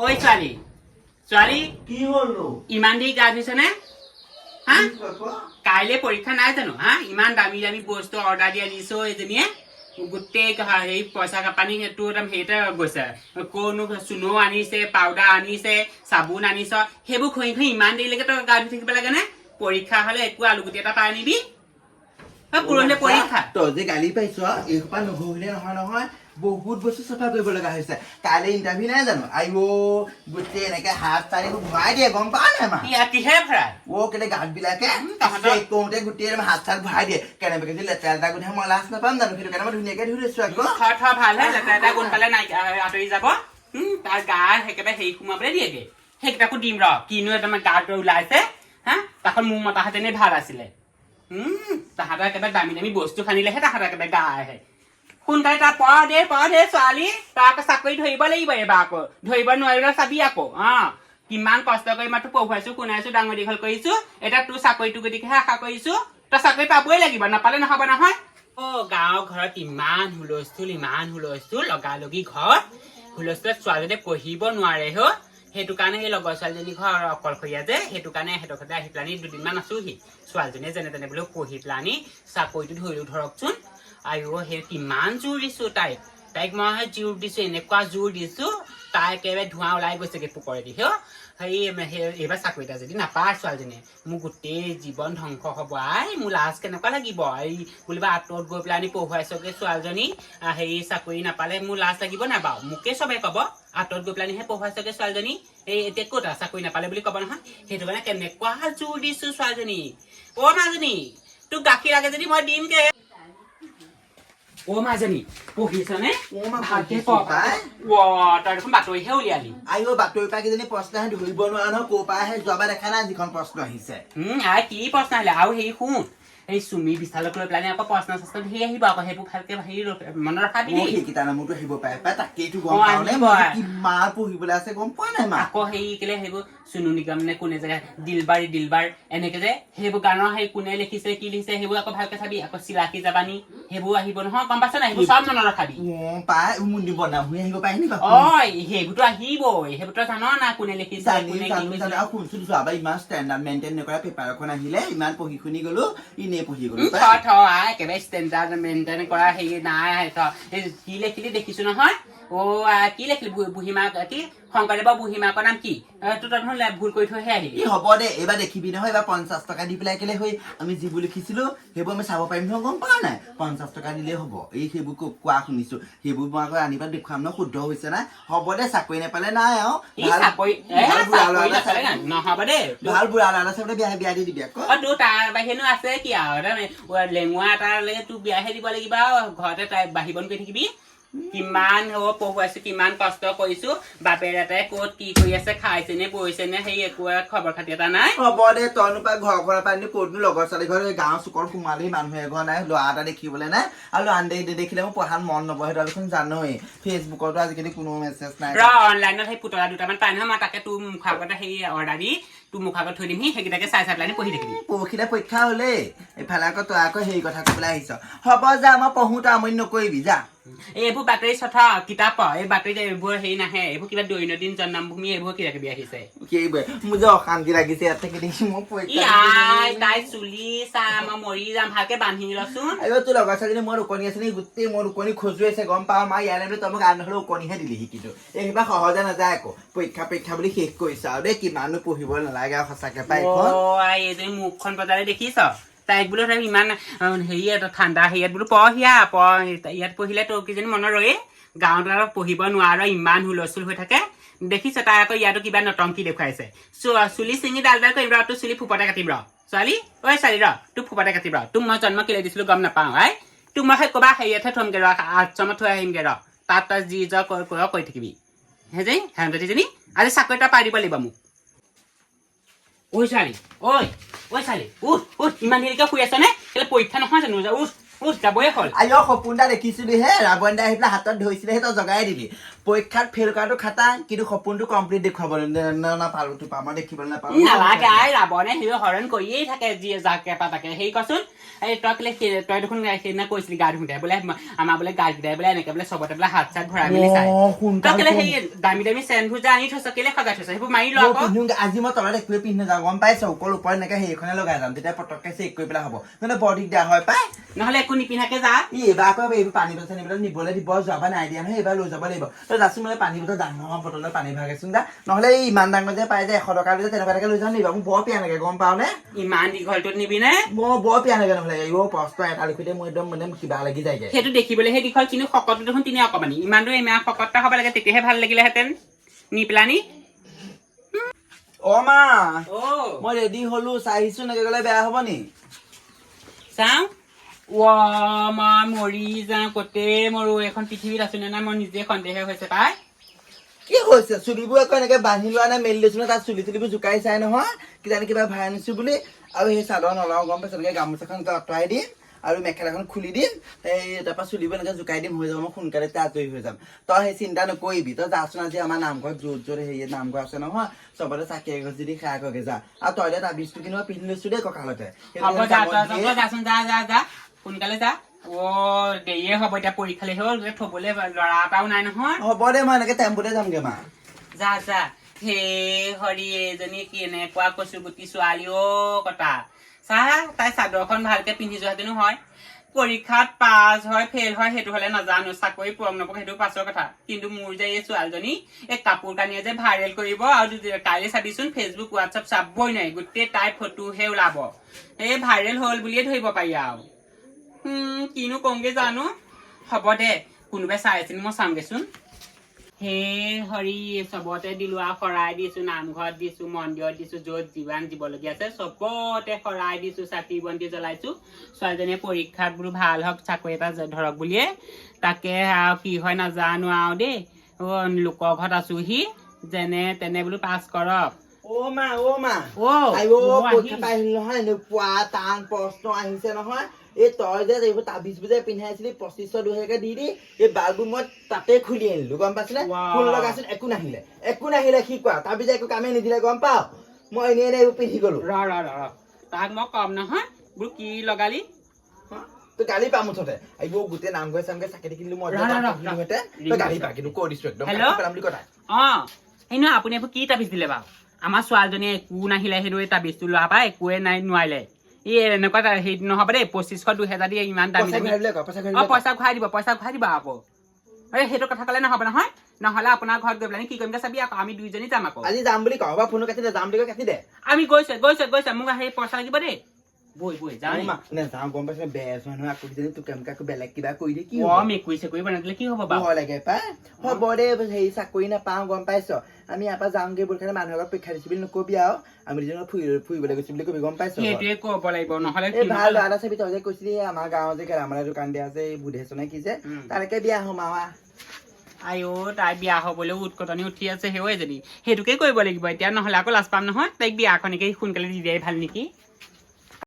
ঐ ছোৱালী। ছোৱালী কি হ'লনো ইমান দেৰি গা ধুইছনে হা? কাইলৈ পৰীক্ষা নাই জানো হা? ইমান দামী দামী বস্তু অৰ্ডাৰ দিয়া দিছো এজনীয়ে। গোটেই হেৰি পইচা কাপানি সেইটো একদম হেৰিতে গৈছে। ক'নো চুনো আনিছে পাউডাৰ আনিছে চাবোন আনিছ সেইবোৰ খুৱাই খুৱাই ইমান দেৰিলৈকে তই গা ধুই থাকিব লাগে নে? পৰীক্ষা হ'লে একো আলুগুটি এটা পাই নিবি। পুৰহিলে পৰীক্ষা। তই যে গালি পাইছ এইসোপা নঘহিলে নহয় নহয়। বহুত বস্তু চফা কৰিব লগা হৈছে। কাইলৈ ইণ্টাৰভিউ নাই জানো? আইঅ গোটেই এনেকে হাত চাৰি ভৰাই দিয়ে গম পাৱ নাই মা ইয়াত ভৰাই? অ কেলে গাঁত বিলাকে কওঁতে গোটেই হাত চাত ভৰাই দিয়ে। কেনেবাকে যদি লেতেৰা লেতেৰা গোন্ধাই মই লাজ নাপাম জানো? সেইটো কাৰণে মই ধুনীয়াকে ধুই লৈছো আকৌ। থৰ থৰ ভালো হে লেতেৰা এটা গোন্ধ পালে নাই আঁতৰি যাব। তাৰ গা একেবাৰে হেৰি সোমাবলৈ দিয়েগে। সেইকেইটাকো দিম ৰ কিনো একদম গাত ওলাইছে হা? তাখন মোৰ মতাহেঁতেনে ভালো আছিলে। তাহাঁতৰ একেবাৰে দামী দামী বস্তু খানিলেহে তাহাঁতৰ একেবাৰে গা আহে। সোনকালে তাৰ পঢ় দে পঢ় দে ছোৱালী তই আকৌ চাকৰি ধৰিব লাগিব এইবাৰ আকৌ ধৰিব নোৱাৰিলে চাবি আকৌ, অ। কিমান কষ্ট কৰি মই তোক পঢ়ুৱাইছো শুনাইছো ডাঙৰ দীঘল কৰিছো, এতিয়া তোৰ চাকৰিটো গতিকেহে আশা কৰিছো, তই চাকৰি পাবই লাগিব, নাপালে নহ'ব নহয়। অ, গাঁৱৰ ঘৰত ইমান হুলস্থুল ইমান হুলস্থুল, লগালগি ঘৰত হুলস্থুলত ছোৱালীজনীয়ে পঢ়িব নোৱাৰে হ। সেইটো কাৰণে সেই লগৰ ছোৱালীজনী ঘৰ অকলশৰীয়া যে, সেইটো কাৰণে সিহঁতৰ ঘৰতে আহি পেলানি দুদিনমান আছোহি। ছোৱালীজনীয়ে যেনে তেনে বোলে পঢ়ি পেলানি, চাকৰিটো ধৰিলো ধৰকচোন। আৰু সেই কিমান জোৰ দিছো তাইক তাইক মই জোৰ দিছো এনেকুৱা জোৰ দিছো তাই একেবাৰে ধোঁৱা ওলাই গৈছেগে পোকৰেদি হেও হেৰি এইবাৰ চাকৰি এটা যদি নাপায় ছোৱালীজনীয়ে মোৰ গোটেই জীৱন ধ্বংস হ'ব আই মোৰ লাজ কেনেকুৱা লাগিব এই বুলিবা আঁতৰত গৈ পেলাই আনি পঢ়ুৱাইছগে ছোৱালীজনী হেৰি চাকৰি নাপালে মোৰ লাজ লাগিব নাই বাৰু মোকে চবে ক'ব আঁতৰত গৈ পেলাইহে পঢ়ুৱাইছগে ছোৱালীজনী এই এতিয়া ক'ত চাকৰি নাপালে বুলি ক'ব নহয় সেইটো কাৰণে কেনেকুৱা জোৰ দিছো ছোৱালীজনী অ' মাজনী তোক গাখীৰ লাগে যদি মই দিমগে অ মাজনী পঢ়িছনে? অ, মা, ভালকে পঢ়িছো পঢ়। পাই। ৱ, তই দেখোন বাতৰিহে উলিয়ালি। অ বাতৰি পৰা কেইজনী প্ৰশ্ন আহে ধৰিব নোৱাৰা নহয় ক'ৰ পৰা আহে যোৱাবাৰ দেখা নাই যিখন প্ৰশ্ন আহিছে। আই কি প্ৰশ্ন আহিলে? আৰু হেৰি শুন। এই চুমি বিশালক লৈ পেলাই আকৌ প্ৰশ্ন চশ্ন ধেৰ আহিব আকৌ সেইবোৰ ভালকে হেৰি মনত ৰখাবি দেই সেইকেইটা নামতো আহিব পাৰে পাই তাকেইতো গম পাওঁ নে? কিমান পঢ়িবলৈ আছে গম পোৱা নাই মা? আকৌ হেৰি কেলে সেইবোৰ চুনু নিগম নে কোনে যে দিলবাৰ দিলবাৰ এনেকে যে সেইবোৰ গানৰ সেই কোনে লিখিছে কি লিখিছে সেইবোৰ আকৌ ভালকে চাবি আকৌ চিলাকি যাবানি সেইবোৰ আহিব নহয় গম পাইছ নাই? সেইবোৰ চব মনত ৰখাবি। পাই হৈ আহিব পাৰে নি বাৰু? অ সেইবোৰতো আহিবই সেইবোৰতো জান না কোনে লিখিছে কোনে কি আৰু যোৱাবাৰ ইমান ষ্টেণ্ডাৰ্ড মেইনটেইন নকৰা পেপাৰ এখন আহিলে ইমান পঢ়ি শুনি গলো এনেই পঢ়ি গলো থ থ একেবাৰে ষ্টেণ্ডাৰ্ড মেইনটেইন কৰা হেৰি নাই থ। এই কি লিখিলি দেখিছো নহয়? অ কি লিখিলি বুঢ়ীমা কি? শংকৰদেৱৰ বুঢ়ীমাকৰ নাম কি? তই দেখোন ভুল কৰি থৈহে আহিলি। হ'ব দে এইবাৰ দেখিবি নহয় এইবাৰ পঞ্চাছ টকা দি পেলাই কেলে হৈ আমি যিবোৰ লিখিছিলো সেইবোৰ আমি চাব পাৰিম নহয় গম পোৱা নাই? পঞ্চাছ টকা দিলেই হ'ব। এই সেইবোৰ কোৱা শুনিছো। সেইবোৰ মই আকৌ আনিবা দেখুৱাম ন শুদ্ধ হৈছে নাই হ'ব দে চাকৰি নাপালে নাই আৰু। নহ'ব দেই ভালো বুঢ়া ল'ৰা চাই বিয়া বিয়া দি দিবি আকৌ। তোৰ তাৰ বাহিৰেনো আছে কি আৰু? এটা লেঙুৰা এটালৈকে তোৰ বিয়াহে দিব লাগিব আৰু। ঘৰতে তাই বাঢ়িবন কৰি থাকিবি। কিমান হ'ব পঢ়ুৱাইছো কিমান কষ্ট কৰিছো বাপেৰ এটাই ক'ত কি কৰি আছে খাইছে নে বৈছে নে সেই একো খবৰ খাতি এটা নাই। হ'ব দে তইনো পাই ঘৰখনৰ পৰা নি ক'তনো লগৰ ছোৱালী ঘৰ গাঁৱৰ চুকৰ সোমালেহি মানুহ এঘৰ নাই ল'ৰা এটা দেখিবলৈ নাই আৰু ল'ৰা এটা দেখিলে মোৰ পঢ়াত মন নবহে তই দেখোন জানই ফেচবুকতো আজিকালি কোনো মেছেজ নাই। ৰ অনলাইনত সেই পুতলা দুটামান পাই নহয় মই তাকে তোৰ মুখৰ আগতে সেই অৰ্ডাৰ দি তোৰ মুখৰ আগত থৈ দিমহি সেইকেইটাকে চাই চাই পেলাই পঢ়ি থাকিবি। পৰহিলে পৰীক্ষা হ'লেই এইফালে আকৌ তই আকৌ হেৰি কথা ক'বলৈ আহিছ। হ'ব যা মই পঢ়োতে আমনি নকৰিবি যা। এইবোৰ বাতৰি চথা কিতাপ। এই বাতৰিত এইবোৰ হেৰি নাহে এইবোৰ কিবা দৈনন্দিন জন্মভূমি এইবোৰ কিবা কিবি আহিছে। মোৰ যে অশান্তি লাগিছে ইয়াত থাকি দেখি মই তাই চুলি চা মই মৰি যাম ভালকে বান্ধি লচোন। তোৰ লগৰ ছোৱালীজনী মোৰ ওকণি আছে নেকি গোটেই মোৰ ওকণি খজুৱাইছে গম পাওঁ মা ইয়ালৈ বোলে তই মোক আন নহ'লে ওকণিহে দিলি শিকিটো এই কিবা সহজে নাযায় আকৌ পৰীক্ষা পৰীক্ষা বুলি শেষ কৰিছ আৰু দেই কিমানো পঢ়িব নালাগে আৰু সঁচাকে পাই এইজনী মুখখন বজালে দেখিছ? তাইক বোলো তাই ইমান অ, হেৰি এটা ঠাণ্ডা হেৰিয়াত বোলো পঢ় হিয়া পঢ় ইয়াত পঢ়িলে তোৰ কিজনী মনত ৰয়ে গাঁৱত আৰু পঢ়িব নোৱাৰ ইমান হুলস্থুল হৈ থাকে। দেখিছ তাই আকৌ ইয়াতো কিবা নটংকি দেখুৱাইছে। চুলি চিঙি ডাল ডাল কৰিম ৰ তোৰ চুলি ফুপতে কাটিম ৰ। ছোৱালী ঐ ছোৱালী ৰ তোক ফুপতে কাটিম ৰ। তোক মই জন্ম কেলে দিছিলো গম নাপাওঁ আই। তোক মই সেই ক'বা হেৰিয়তহে থমগে ৰ আশ্ৰমত থৈ আহিমগে ৰ। তাত তই যি য কৰ কৰি থাকিবি। হেজনী হেমজনীজনী আজি চাকৰি এটা পাই দিব লাগিব মোক। ঐ ছোৱালী। ঐ ঐ ছোৱালী। উঠ উঠ। ইমান দেৰিকে শুই আছ নে? কেলে পৰীক্ষা নহয় জানো? যা, উঠ। উঠ যাবই হ'ল আইঅ সপোন এটা দেখিছিলি হে ৰাৱণ দাই আহি পেলাই হাতত ধৰিছিলে সেই তই জগাই দিলি। পৰীক্ষাত ফেইল কৰাটো খাটা কিন্তু সপোনটো কমপ্লিট দেখুৱাবলৈ নাপালো তোপা মই দেখিবলৈ নাপালো। নালাগে আই ৰাৱণে সেই হৰণ কৰিয়েই থাকে যিয়ে যাকে পা সেই কচোন এই তই কেলে তই দেখোন সেইদিনা কৈছিলি গা ধুওঁতে বোলে আমাৰ বোলে গা কেইটাই বোলে এনেকে বোলে চবতে বোলে হাত চাত ভৰাই মেলি চাই। তই কেলে সেই দামী দামী চেনবোৰ যে আনি থৈছ কেলে সজাই থৈছ সেইবোৰ মাৰি ল মই আকৌ। পিন্ধোগে আজি মই তলত একোৱে পিন্ধি নাযাওঁ গম পাইছ? ওপৰ ওপৰত এনেকে সেইখনে লগাই যাম তেতিয়া পটককে চেক কৰি পেলাই হ'ব। নহ'লে বৰ দিগদাৰ হয় পাই। নহলে একো নিপিন্ধাকে যা। ই এইবাৰ আকৌ এইবোৰ পানী বটল চানী বটল নিবলৈ দিব যোৱাবাৰ নাই দিয়া নহয় এইবাৰ লৈ যাব লাগিব। তই যাচোন মানে পানী বটল ডাঙৰ বটলত পানী ভাগেচোন যা নহ'লে এই ইমান ডাঙৰ যে পাই যে এশ টকা লৈ যে তেনেকুৱা এটাকে লৈ যাম লাগিব মোক বৰ পিয়া লাগে গম পাৱ নে ইমান দীঘলটোত নিবি নে বৰ পিয়া লাগে নহ'লে এই প্ৰশ্ন এটা লিখোতে মোৰ একদম মানে কিবা লাগি যায়গে। সেইটো দেখিবলৈ সেই দীঘল কিন্তু শকতটো দেখোন তিনি অকমানি। ইমান দূৰ ইমান শকত হ'ব লাগে তেতিয়াহে ভালো লাগিলেহেঁতেন। নি পেলানি। অ মা। মই ৰেডি হলো চাই আহিছো এনেকে গ'লে বেয়া হ'ব নি? চাওঁ ৱ মই মৰি যাওঁ কতে মৰো। এখন পৃথিৱীত আছো নে নাই মই নিজে সন্দেহে হৈছে পাই? কি হৈছে? চুলিবোৰ আকৌ এনেকে বান্ধি লোৱা নাই মেলি লৈছো তাত চুলি তুলিবোৰ জোকাই চাই নহয়? কিজানি কিবা ভৰাই আনিছো বুলি। আৰু সেই চাদৰ নলাও গম পাইছো? এনেকে গামোচাখন আঁতৰাই দিম আৰু মেখেলাখন খুলি দিম। এই তাৰপৰা চুলিবোৰ এনেকে জোকাই দিম হৈ যাব মই সোনকালে তাত আজৰি হৈ যাম। তই সেই চিন্তা নকৰিবি। তই যাচোন আজি আমাৰ নামঘৰত য'ত য'ত হেৰি নামঘৰ আছে নহয় চবতে চাকি এগছ যদি খাই কগে যা। আৰু তই তাবিজটো কিন্তু পিন্ধি লৈছো দেই কঁকালতে। সোনকালে যা। অ দেৰিয়ে হ'ব এতিয়া পৰীক্ষালে হ'ল যে থবলৈ ল'ৰা এটাও নাই নহয়। হ'ব দে মই এনেকে টেম্পুতে যামগে মা। যা যা। হে হৰি এজনী কেনেকুৱা কচু গুটি ছোৱালী অ কটা চাহ তাই চাদৰখন ভালকে পিন্ধি যোৱাহেঁতেনো হয়। পৰীক্ষাত পাছ হয় ফেইল হয় সেইটো হলে নাজানো। চাকৰি পৰম নপক সেইটো পাছৰ কথা। কিন্তু মোৰ যে এই ছোৱালীজনী এই কাপোৰ কানিয়ে যে ভাইৰেল কৰিব আৰু কাইলৈ চাবিচোন ফেচবুক হোৱাটছআপ চাবই নাই গোটেই তাই ফটোহে ওলাব। এই ভাইৰেল হ'ল বুলিয়ে ধৰিব পাৰি আৰু। কিনো কমগে জানো? হ'ব দে কোনোবাই চাই আছে মই চামগেচোন। হে হৰি চবতে দিলো আৰু শৰাই দিছো নামঘৰত দিছো মন্দিৰত দিছো য'ত যিমান দিবলগীয়া আছে চবতে শৰাই দিছো চাকি বন্তি জ্বলাইছো। ছোৱালীজনীয়ে পৰীক্ষাত বোলো ভাল হওক চাকৰি এটা ধৰক বুলিয়ে তাকে আৰু কি হয় নাজানো আৰু দেই। লোকৰ ঘৰত আছোহি যেনে তেনে বোলো পাছ কৰক। অ মা অ মা অ পৰীক্ষা নহয় এনেকুৱা টান প্ৰশ্ন আহিছে নহয়। এই তই যে এইবোৰ তাবিজবোৰ যে পিন্ধাইছিলি পঁচিছশ দুহেজাৰকে দি দি এই বালবোৰ মই তাতে খুলি আনিলো গম পাইছিলে ফুল লগাইছিল একো নাহিলে। একো নাহিলে সি কোৱা তাবিজে একো কামেই নিদিলে গম পাৱ? মই এনেই এনেই এইবোৰ পিন্ধি গলো। ৰ ৰ। তাক মই কম নহয় বোলো কি লগালি? তই গালি পা মুঠতে। এইবোৰ গোটেই নামঘৰে চামঘৰে চাকি দেখিলো মই তই গালি পা কিন্তু কৈ দিছো একদম? পেলাম বুলি কথা। অ। সেই নহয় আপুনি এইবোৰ কি তাবিজ দিলে বাৰু? আমাৰ ছোৱালীজনীয়ে একো নাহিলে সেইটো এই তাবিজটো লোৱাৰ পৰা একোৱে নাই নোৱাৰিলে। ই এনেকুৱা এটা হেৰি নহ'ব দেই পঁচিছশ দুহেজাৰ দিয়ে ইমান দামী অ। পইচা ঘূৰাই দিব পইচা ঘূৰাই দিব আকৌ এই সেইটো কথা ক'লে নহ'ব নহয় নহ'লে আপোনাৰ ঘৰত গৈ পেলাই কি কৰিম চাবি আকৌ আমি দুইজনী যাম আকৌ আজি যাম বুলি কওঁ বা ফোনো কাটি দে যাম বুলি কৈ কাটি দে আমি গৈছে গৈছে গৈছে মোক সেই পইচা লাগিব দেই নি? গম পাইছ আকৌ কিজানি তোক বেলেগ কিবা কৰি কি বনাই দিলে কি হ'ব বাৰু ভয় লাগে পাই। হ'ব দে হেৰি চাকৰি নাপাওঁ গম পাইছ? আমি ইয়াৰ পৰা যাওঁগে বুলি কাৰণে মানুহৰ আগত পৰীক্ষা দিছো বুলি নকবি আৰু। আমি দুজনে ফুৰিবলৈ গৈছো বুলি কবি গম পাইছ? সেইটোৱে ক'ব লাগিব নহ'লে এই ভালো এটা চাবি তই যে কৈছিলি আমাৰ গাঁৱৰ যে গেলামালৰ দোকান দিয়া আছে এই বুধেশনে কি যে। তালৈকে বিয়া হ'ম আৰু। আইঅ তাই বিয়া হ'বলৈ উৎকটনি উঠি আছে সেও এজনী। সেইটোকে কৰিব লাগিব এতিয়া নহ'লে আকৌ লাজ পাম নহয় তাইক বিয়াখনকে সোনকালে দি দিয়াই ভালো নেকি?